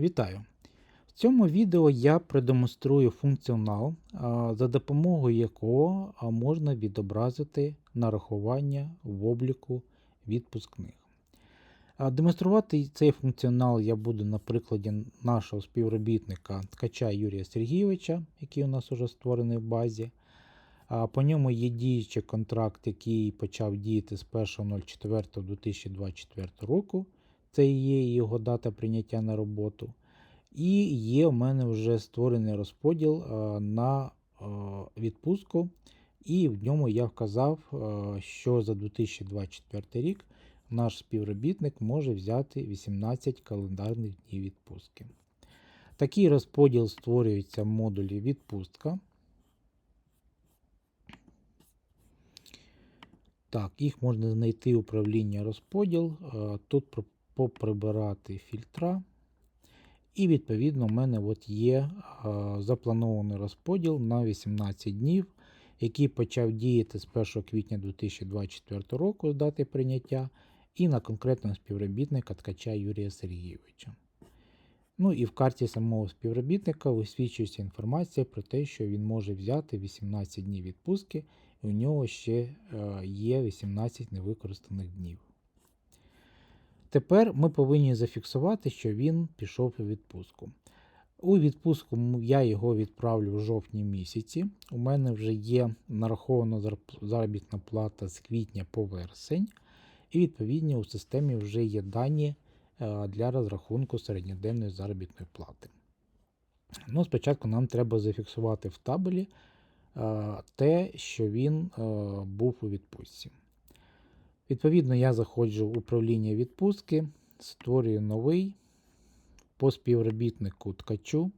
Вітаю! В цьому відео я продемонструю функціонал, за допомогою якого можна відобразити нарахування в обліку відпускних. Демонструвати цей функціонал я буду на прикладі нашого співробітника ткача Юрія Сергійовича, який у нас вже створений в базі. По ньому є діючий контракт, який почав діяти з 1.04.2024 року. Це є його дата прийняття на роботу. І є в мене вже створений розподіл на відпустку, і в ньому я вказав, що за 2024 рік наш співробітник може взяти 18 календарних днів відпустки. Такий розподіл створюється в модулі відпустка. Так, їх можна знайти управління розподіл. Тут поприбирати фільтра. І відповідно в мене от є запланований розподіл на 18 днів, який почав діяти з 1 квітня 2024 року з дати прийняття, і на конкретного співробітника ткача Юрія Сергійовича. Ну і в карті самого співробітника висвічується інформація про те, що він може взяти 18 днів відпустки, і у нього ще е, є 18 невикористаних днів. Тепер ми повинні зафіксувати, що він пішов у відпустку. У відпустку я його відправлю в жовтні місяці. У мене вже є нарахована заробітна плата з квітня по вересень, і відповідно у системі вже є дані е, для розрахунку середньоденної заробітної плати. Ну, спочатку нам треба зафіксувати в табелі е, те, що він е, був у відпустці. Відповідно, я заходжу в управління відпустки, створюю новий по співробітнику ткачу.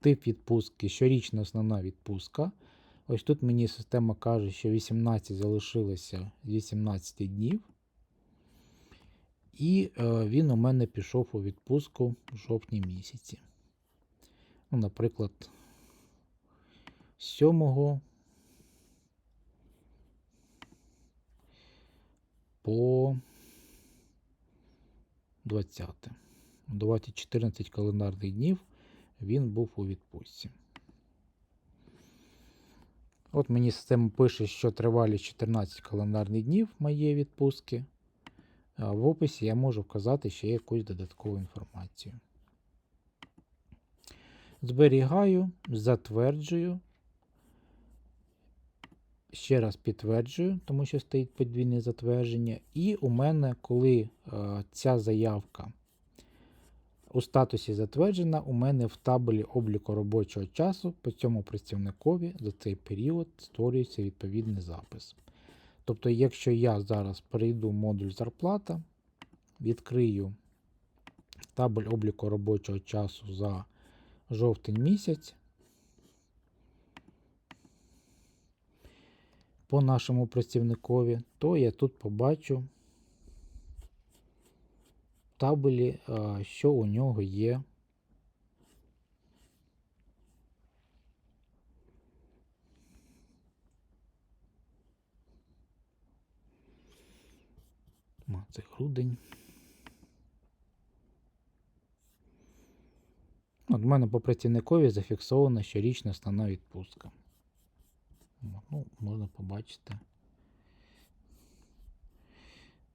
Тип відпустки, щорічна основна відпустка. Ось тут мені система каже, що 18 залишилося з 18 днів. І е, він у мене пішов у відпустку в жовтні місяці. Ну, наприклад, 7 по 20. Давайте 14 календарних днів він був у відпустці. От мені система пише, що тривалість 14 календарних днів моєї відпустки. В описі я можу вказати ще якусь додаткову інформацію. Зберігаю, затверджую. Ще раз підтверджую, тому що стоїть подвійне затвердження. І у мене, коли е, ця заявка у статусі затверджена, у мене в табелі обліку робочого часу по цьому працівникові за цей період створюється відповідний запис. Тобто, якщо я зараз перейду в модуль зарплата, відкрию табель обліку робочого часу за жовтень місяць, по нашому працівникові, то я тут побачу в табелі, що у нього є. Це грудень. От в мене по працівникові зафіксована щорічна основна відпустка. От, Ну, можна побачити.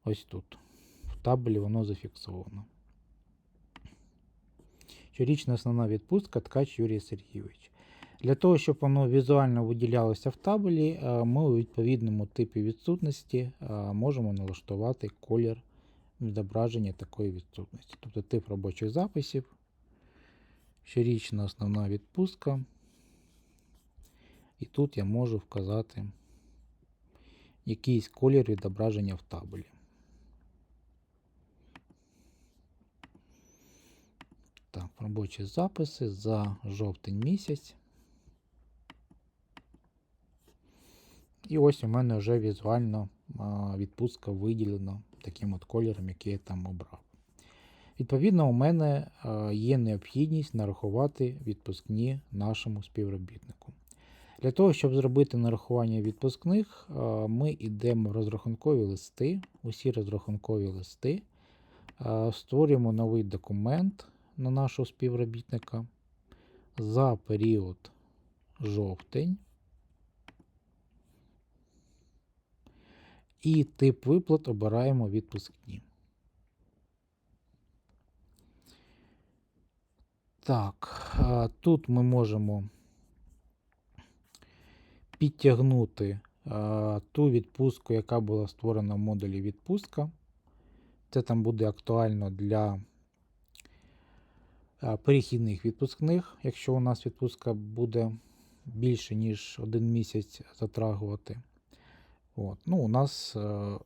Ось тут. В табелі воно зафіксовано. Щорічна основна відпустка ткач Юрій Сергійович. Для того, щоб воно візуально виділялося в табелі, е, ми у відповідному типі відсутності е, можемо налаштувати колір відображення такої відсутності. Тобто тип робочих записів, щорічна основна відпустка. І тут я можу вказати якийсь колір відображення в табелі. Так, робочі записи за жовтень місяць. І ось у мене вже візуально відпустка виділена таким от кольором, який я там обрав. Відповідно, у мене є необхідність нарахувати відпускні нашому співробітнику. Для того, щоб зробити нарахування відпускних, ми йдемо в розрахункові листи, усі розрахункові листи. Е, Створюємо новий документ на нашого співробітника за період жовтень. І тип виплат обираємо відпускні. Так, тут ми можемо підтягнути ту відпустку, яка була створена в модулі відпустка. Це там буде актуально для перехідних відпускних, якщо у нас відпустка буде більше, ніж один місяць затрагувати. От. Ну, у нас е,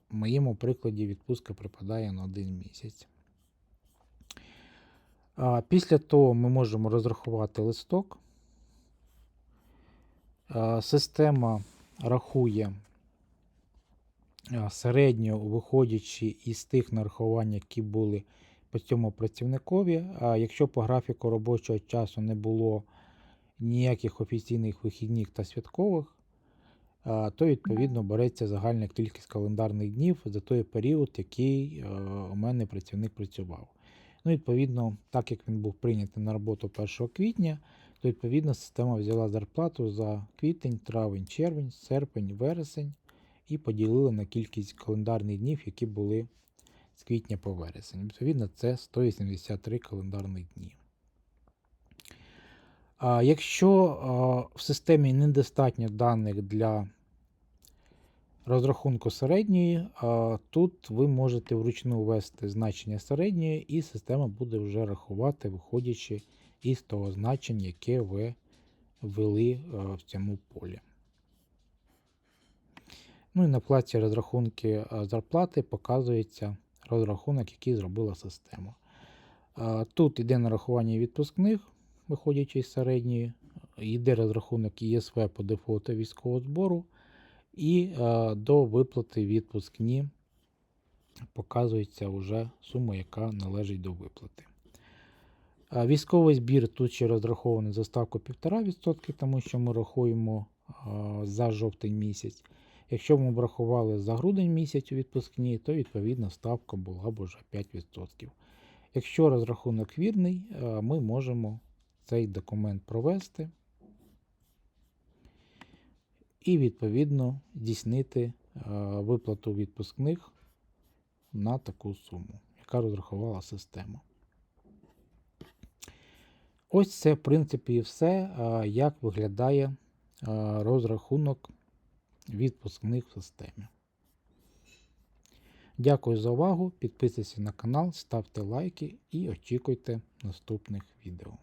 в моєму прикладі відпустка припадає на один місяць. Після того ми можемо розрахувати листок. А, Система рахує середньо, виходячи із тих нарахувань, які були по цьому працівникові. А якщо по графіку робочого часу не було ніяких офіційних вихідних та святкових, то відповідно береться загальна кількість календарних днів за той період, який е, у мене працівник працював. Ну, відповідно, так як він був прийнятий на роботу 1 квітня, відповідно система взяла зарплату за квітень, травень, червень, серпень, вересень і поділила на кількість календарних днів, які були з квітня по вересень. Відповідно, це 183 календарних дні. А якщо в системі недостатньо даних для розрахунку середньої, тут ви можете вручну ввести значення середньої, і система буде вже рахувати, виходячи із того значення, яке ви ввели в цьому полі. Ну і на платі розрахунки зарплати показується розрахунок, який зробила система. Тут йде нарахування відпускних, виходячи з середньої, йде розрахунок ЄСВ по дефолту військового збору, і е, до виплати відпускні показується вже сума, яка належить до виплати. Військовий збір тут ще розрахований за ставку 1,5%, тому що ми рахуємо за жовтень місяць. Якщо ми б рахували за грудень місяць у відпускні, то відповідно ставка була б вже 5%. Якщо розрахунок вірний, ми можемо цей документ провести і відповідно здійснити виплату відпускних на таку суму, яка розрахувала система. Ось це, в принципі, і все, як виглядає розрахунок відпускних в системі. Дякую за увагу. Підписуйтесь на канал, ставте лайки і очікуйте наступних відео.